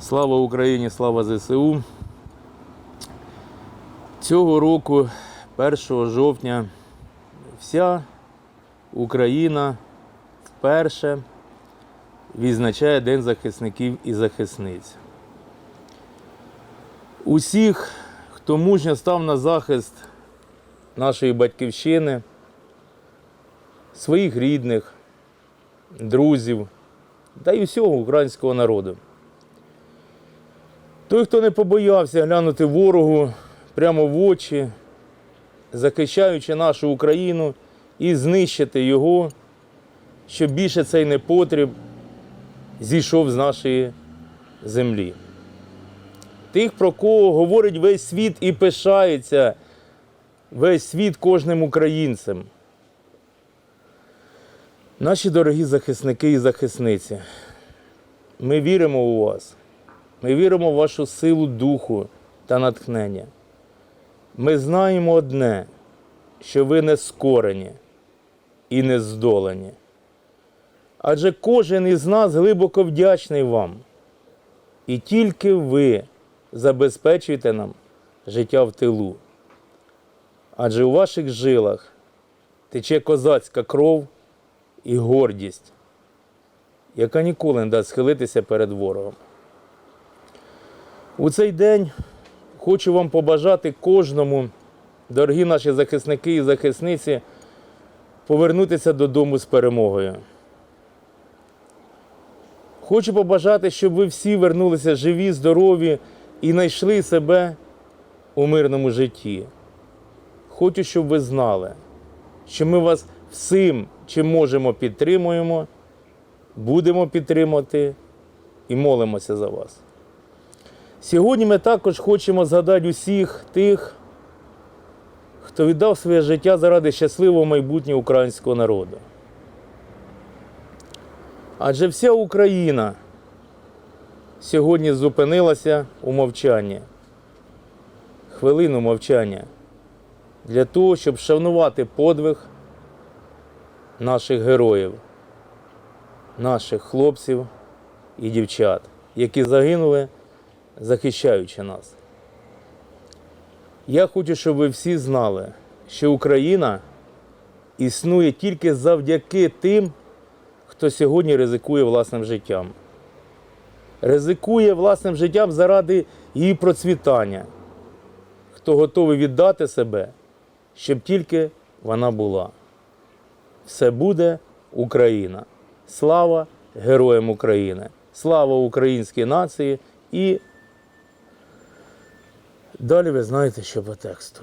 Слава Україні, слава ЗСУ. Цього року, 1 жовтня, вся Україна вперше відзначає День захисників і захисниць. Усіх, хто мужньо став на захист нашої батьківщини, своїх рідних, друзів та й усього українського народу. Той, хто не побоявся глянути ворогу прямо в очі, захищаючи нашу Україну і знищити його, щоб більше цей непотріб зійшов з нашої землі. Тих, про кого говорить весь світ і пишається весь світ кожним українцем. Наші дорогі захисники і захисниці, ми віримо у вас. Ми віримо в вашу силу духу та натхнення. Ми знаємо одне, що ви не скорені і не здолані. Адже кожен із нас глибоко вдячний вам. І тільки ви забезпечуєте нам життя в тилу. Адже у ваших жилах тече козацька кров і гордість, яка ніколи не дасть схилитися перед ворогом. У цей день хочу вам побажати кожному, дорогі наші захисники і захисниці, повернутися додому з перемогою. Хочу побажати, щоб ви всі вернулися живі, здорові і знайшли себе у мирному житті. Хочу, щоб ви знали, що ми вас всім, чим можемо, підтримуємо, будемо підтримувати і молимося за вас. Сьогодні ми також хочемо згадати усіх тих, хто віддав своє життя заради щасливого майбутнього українського народу. Адже вся Україна сьогодні зупинилася у мовчанні, хвилину мовчання для того, щоб шанувати подвиг наших героїв, наших хлопців і дівчат, які загинули захищаючи нас. Я хочу, щоб ви всі знали, що Україна існує тільки завдяки тим, хто сьогодні ризикує власним життям. Ризикує власним життям заради її процвітання, хто готовий віддати себе, щоб тільки вона була. Все буде Україна. Слава героям України! Слава українській нації і Далі ви знаєте, що по тексту.